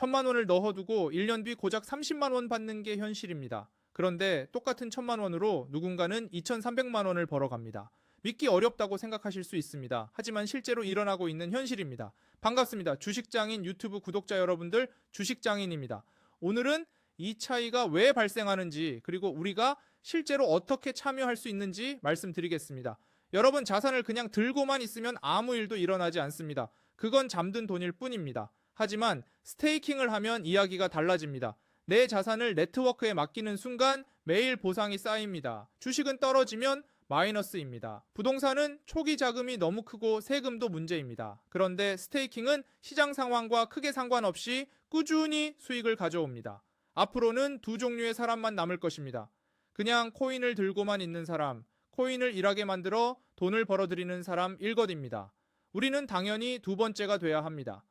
천만 원을 넣어두고 1년 뒤 고작 30만 원 받는 게 현실입니다. 그런데 똑같은 천만 원으로 누군가는 2,300만 원을 벌어갑니다. 믿기 어렵다고 생각하실 수 있습니다. 하지만 실제로 일어나고 있는 현실입니다. 반갑습니다. 주식장인 유튜브 구독자 여러분들, 주식장인입니다. 오늘은 이 차이가 왜 발생하는지, 그리고 우리가 실제로 어떻게 참여할 수 있는지 말씀드리겠습니다. 여러분, 자산을 그냥 들고만 있으면 아무 일도 일어나지 않습니다. 그건 잠든 돈일 뿐입니다. 하지만 스테이킹을 하면 이야기가 달라집니다. 내 자산을 네트워크에 맡기는 순간 매일 보상이 쌓입니다. 주식은 떨어지면 마이너스입니다. 부동산은 초기 자금이 너무 크고 세금도 문제입니다. 그런데 스테이킹은 시장 상황과 크게 상관없이 꾸준히 수익을 가져옵니다. 앞으로는 두 종류의 사람만 남을 것입니다. 그냥 코인을 들고만 있는 사람, 코인을 일하게 만들어 돈을 벌어들이는 사람 일것입니다. 우리는 당연히 두 번째가 돼야 합니다.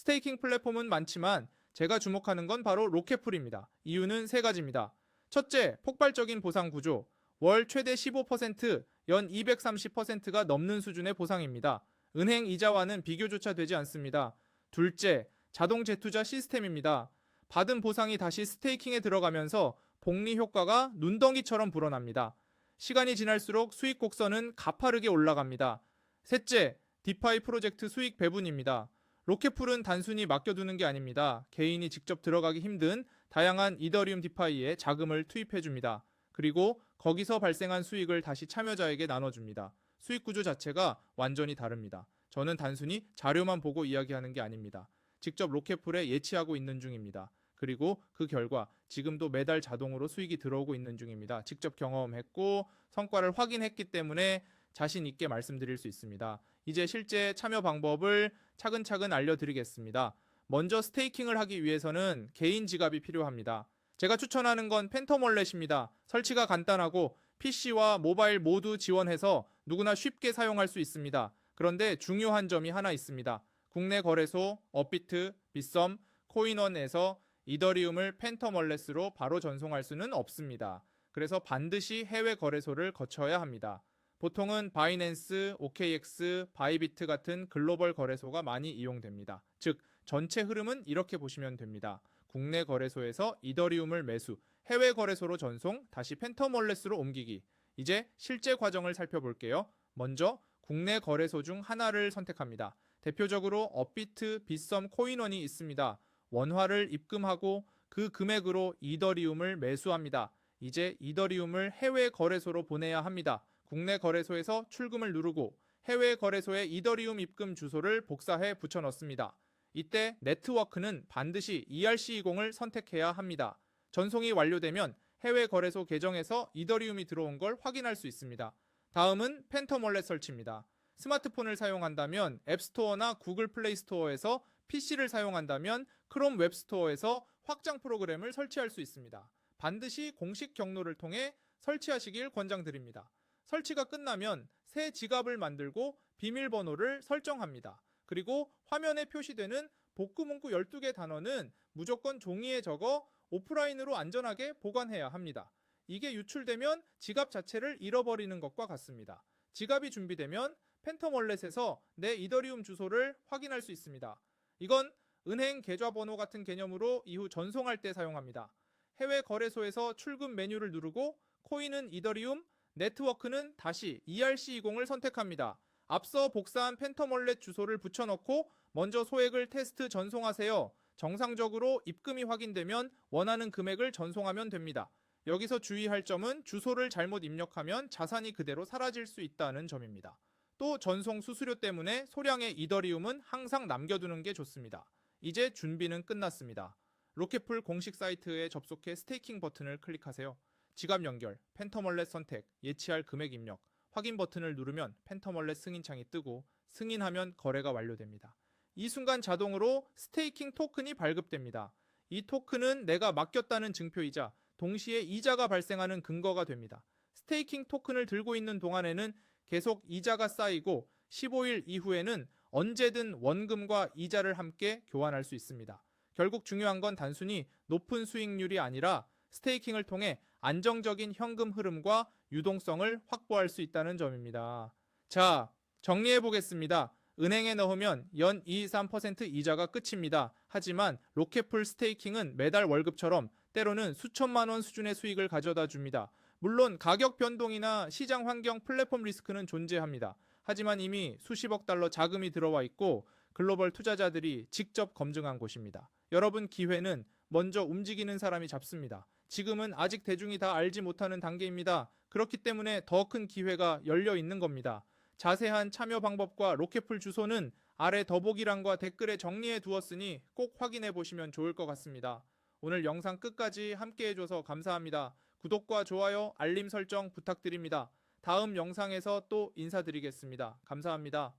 스테이킹 플랫폼은 많지만 제가 주목하는 건 바로 로켓풀입니다. 이유는 세 가지입니다. 첫째, 폭발적인 보상 구조. 월 최대 15%, 연 230%가 넘는 수준의 보상입니다. 은행 이자와는 비교조차 되지 않습니다. 둘째, 자동 재투자 시스템입니다. 받은 보상이 다시 스테이킹에 들어가면서 복리 효과가 눈덩이처럼 불어납니다. 시간이 지날수록 수익 곡선은 가파르게 올라갑니다. 셋째, 디파이 프로젝트 수익 배분입니다. 로켓풀은 단순히 맡겨두는 게 아닙니다. 개인이 직접 들어가기 힘든 다양한 이더리움 디파이에 자금을 투입해줍니다. 그리고 거기서 발생한 수익을 다시 참여자에게 나눠줍니다. 수익 구조 자체가 완전히 다릅니다. 저는 단순히 자료만 보고 이야기하는 게 아닙니다. 직접 로켓풀에 예치하고 있는 중입니다. 그리고 그 결과 지금도 매달 자동으로 수익이 들어오고 있는 중입니다. 직접 경험했고 성과를 확인했기 때문에 자신 있게 말씀드릴 수 있습니다. 이제 실제 참여 방법을 차근차근 알려드리겠습니다. 먼저 스테이킹을 하기 위해서는 개인 지갑이 필요합니다. 제가 추천하는 건 팬텀 월렛입니다. 설치가 간단하고 PC와 모바일 모두 지원해서 누구나 쉽게 사용할 수 있습니다. 그런데 중요한 점이 하나 있습니다. 국내 거래소, 업비트, 빗썸, 코인원에서 이더리움을 팬텀 월렛으로 바로 전송할 수는 없습니다. 그래서 반드시 해외 거래소를 거쳐야 합니다. 보통은 바이낸스, OKX, 바이비트 같은 글로벌 거래소가 많이 이용됩니다. 즉, 전체 흐름은 이렇게 보시면 됩니다. 국내 거래소에서 이더리움을 매수, 해외 거래소로 전송, 다시 팬텀 월렛으로 옮기기. 이제 실제 과정을 살펴볼게요. 먼저 국내 거래소 중 하나를 선택합니다. 대표적으로 업비트, 빗썸, 코인원이 있습니다. 원화를 입금하고 그 금액으로 이더리움을 매수합니다. 이제 이더리움을 해외 거래소로 보내야 합니다. 국내 거래소에서 출금을 누르고 해외 거래소에 이더리움 입금 주소를 복사해 붙여 넣습니다. 이때 네트워크는 반드시 ERC20을 선택해야 합니다. 전송이 완료되면 해외 거래소 계정에서 이더리움이 들어온 걸 확인할 수 있습니다. 다음은 팬텀 월렛 설치입니다. 스마트폰을 사용한다면 앱스토어나 구글 플레이 스토어에서 PC를 사용한다면 크롬 웹스토어에서 확장 프로그램을 설치할 수 있습니다. 반드시 공식 경로를 통해 설치하시길 권장드립니다. 설치가 끝나면 새 지갑을 만들고 비밀번호를 설정합니다. 그리고 화면에 표시되는 복구 문구 12개 단어는 무조건 종이에 적어 오프라인으로 안전하게 보관해야 합니다. 이게 유출되면 지갑 자체를 잃어버리는 것과 같습니다. 지갑이 준비되면 팬텀 월렛에서 내 이더리움 주소를 확인할 수 있습니다. 이건 은행 계좌번호 같은 개념으로 이후 전송할 때 사용합니다. 해외 거래소에서 출금 메뉴를 누르고 코인은 이더리움, 네트워크는 다시 ERC20을 선택합니다. 앞서 복사한 팬텀 월렛 주소를 붙여넣고 먼저 소액을 테스트 전송하세요. 정상적으로 입금이 확인되면 원하는 금액을 전송하면 됩니다. 여기서 주의할 점은 주소를 잘못 입력하면 자산이 그대로 사라질 수 있다는 점입니다. 또 전송 수수료 때문에 소량의 이더리움은 항상 남겨두는 게 좋습니다. 이제 준비는 끝났습니다. 로켓풀 공식 사이트에 접속해 스테이킹 버튼을 클릭하세요. 지갑 연결, 팬텀 월렛 선택, 예치할 금액 입력, 확인 버튼을 누르면 팬텀 월렛 승인창이 뜨고 승인하면 거래가 완료됩니다. 이 순간 자동으로 스테이킹 토큰이 발급됩니다. 이 토큰은 내가 맡겼다는 증표이자 동시에 이자가 발생하는 근거가 됩니다. 스테이킹 토큰을 들고 있는 동안에는 계속 이자가 쌓이고 15일 이후에는 언제든 원금과 이자를 함께 교환할 수 있습니다. 결국 중요한 건 단순히 높은 수익률이 아니라 스테이킹을 통해 안정적인 현금 흐름과 유동성을 확보할 수 있다는 점입니다. 자, 정리해 보겠습니다. 은행에 넣으면 연 2-3% 이자가 끝입니다. 하지만 로켓풀 스테이킹은 매달 월급처럼 때로는 수천만 원 수준의 수익을 가져다 줍니다. 물론 가격 변동이나 시장 환경 플랫폼 리스크는 존재합니다. 하지만 이미 수십억 달러 자금이 들어와 있고 글로벌 투자자들이 직접 검증한 곳입니다. 여러분 기회는 먼저 움직이는 사람이 잡습니다. 지금은 아직 대중이 다 알지 못하는 단계입니다. 그렇기 때문에 더 큰 기회가 열려 있는 겁니다. 자세한 참여 방법과 로켓풀 주소는 아래 더보기란과 댓글에 정리해 두었으니 꼭 확인해 보시면 좋을 것 같습니다. 오늘 영상 끝까지 함께 해줘서 감사합니다. 구독과 좋아요, 알림 설정 부탁드립니다. 다음 영상에서 또 인사드리겠습니다. 감사합니다.